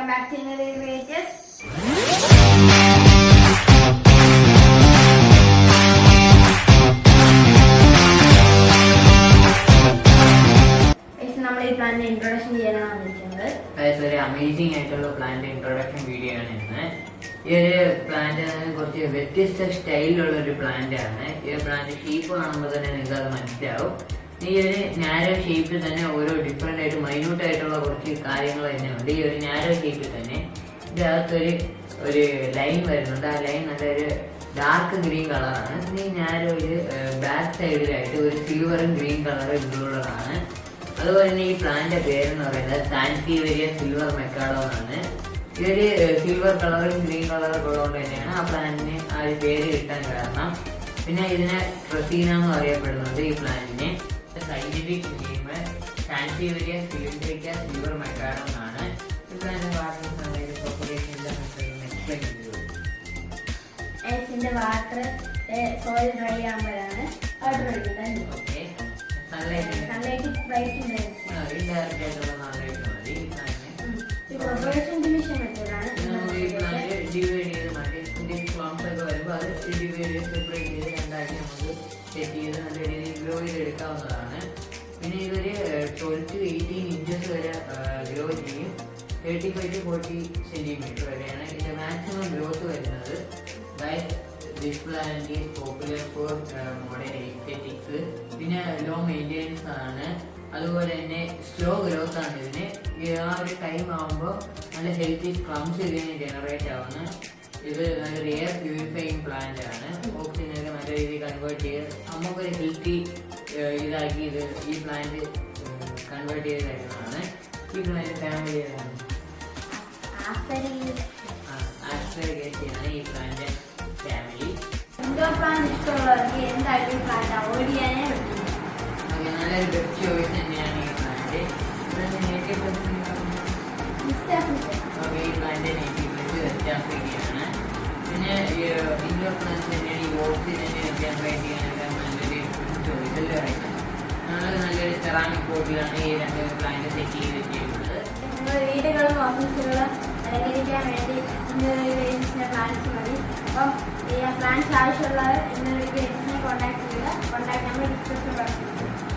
Welcome back to creators നമ്മൾ ഈ പ്ലാനിന്റെ introduction ചെയ്യാനാണ് വന്നിരിക്കുന്നത്. അതായത് അമേസിംഗ് ആയിട്ടുള്ള പ്ലാന്റ് ഇൻട്രൊഡക്ഷൻ വീഡിയോ ആണ് ഇന്ന്. ഈ ഒരു പ്ലാന്റ് കുറച്ച് വ്യത്യസ്ത സ്റ്റൈലിലുള്ള ഒരു പ്ലാന്റ് ആണ്. ഈ പ്ലാന്റ് ഷീപ്പ് കാണുമ്പോൾ തന്നെ നിങ്ങൾക്ക് അത് മനസ്സിലാവും. ഈ ഒരു നാരോ ഷേപ്പിൽ തന്നെ ഓരോ ഡിഫറെന്റ് ആയിട്ട് മൈന്യൂട്ട് ആയിട്ടുള്ള കുറച്ച് കാര്യങ്ങൾ തന്നെയുണ്ട്. ഈ ഒരു നാരോ ഷേപ്പിൽ തന്നെ ഇതിനകത്തൊരു ഒരു ലൈൻ വരുന്നുണ്ട്. ആ ലൈൻ നല്ലൊരു ഡാർക്ക് ഗ്രീൻ കളറാണ് ഈ നാരോ ഒരു ബാക്ക് സൈഡിലായിട്ട് ഒരു സിൽവറും ഗ്രീൻ കളറും ഇൻക്ലൂഡഡാണ് അതുപോലെ തന്നെ ഈ പ്ലാന്റിന്റെ പേരെന്ന് പറയുന്നത് സാൻസിവേരിയ സിൽവർ മെക്കാഡോ എന്നാണ് ഇതൊരു സിൽവർ കളറും ഗ്രീൻ കളറും ഉള്ളതുകൊണ്ട് തന്നെയാണ് ആ പ്ലാന്റിന് ആ ഒരു പേര് കിട്ടാൻ കാരണം. പിന്നെ ഇതിനെ ട്രസീന എന്ന് അറിയപ്പെടുന്നുണ്ട് ഈ പ്ലാന്റിനെ scientific name sansevieria cylindrica silver mikado എന്നാണ് വാട്ടർ വാട്ടർ സോയിൽ ഡ്രൈ ആകുമ്പോഴാണ് വാട്ടർ ഒഴിക്കുന്നത് okay. Sunlight. Sunlight bright indirect ആയിട്ടുള്ള സൺലൈറ്റ് മതി. ഈ പ്ലാന്റിന് ഈ പ്രൊപ്പറേഷൻ ഡിവിഷൻ മെത്തേഡാണ് നമുക്ക് ഈ ഡിവൈഡ് ചെയ്ത് മാറ്റി ക്ലോംസ് ഒക്കെ വരുമ്പോൾ അത് ഡിവൈഡ് ചെയ്ത് സെപ്പറേറ്റ് ചെയ്ത് രണ്ടാക്കി നമുക്ക് സെറ്റ് ചെയ്ത് നല്ല രീതിയിൽ ഗ്രോ ചെയ്തെടുക്കാവുന്നതാണ്. പിന്നെ ഇതൊരു ട്വൽവ് ടു എയ്റ്റീൻ ഇഞ്ചസ് വരെ ഗ്രോ ചെയ്യും. Thirty five to forty centimetre വരെയാണ് ഇതിന്റെ മാക്സിമം ഗ്രോത്ത് വരുന്നത് this plant popular for modern aesthetics പിന്നെ ലോ മെയിന്റെനൻസ് ആണ്. അതുപോലെ തന്നെ സ്ലോ ഗ്രോത്ത് ആണ് ഇതിന്. ആ ഒരു ടൈം ആകുമ്പോൾ നല്ല ഹെൽത്തി ക്ലംസ് ഇതിന് ജനറേറ്റ് ആവുന്നു. ഇത് നല്ലൊരു എയർ പ്യൂരിഫൈങ് പ്ലാന്റ് ആണ്. രീതിയിൽ കൺവേർട്ട് ചെയ്ത് നമുക്കൊരു ഹെൽത്തി ഇതാക്കി ഇത് ഈ പ്ലാന്റ് കൺവേർട്ട് ചെയ്ത് തരുന്നതാണ് ഈ പ്ലാന്റ് ഫാമിലി ഏതാണ് ഈ പ്ലാന്റ് ഫാമിലി ഇൻഡോർ പ്ലാന്റ് ഇഷ്ടമുള്ളവർക്ക് എന്തായാലും പ്ലാന്റ് അവോയ്ഡ് ചെയ്യാനേ പറ്റില്ല ഓക്കെ നല്ലൊരു ബെസ്റ്റ് ചോയ്സ് തന്നെയാണ് ഈ പ്ലാന്റ് ഈ പ്ലാന്റ് നേറ്റീവ് വെസ്റ്റ് ആഫ്രിക്കയാണ് പിന്നെ ഇൻഡോർ പ്ലാന്റ് ഓക്സിജൻ ജനറേറ്റ് ചെയ്യാനൊക്കെ നല്ലൊരു പറയുന്നത് നമ്മൾ നല്ലൊരു സെറാമിക് ബോട്ടിലാണ് ഈ രണ്ട് പ്ലാന്റ് സെറ്റ് ചെയ്ത് വെച്ചിരിക്കുന്നത് വീടുകളും ഓഫീസുകളും അലങ്കരിക്കാൻ വേണ്ടി ഇന്നൊരു പ്ലാൻസ് മതി അപ്പം ഈ പ്ലാൻസ് ആവശ്യമുള്ളവർ ഇന്നൊരു കോൺടാക്ട് ചെയ്യുക കോൺടാക്ട് നമ്പർ ഡിസ്ക്രിപ്ഷൻ പിന്നെ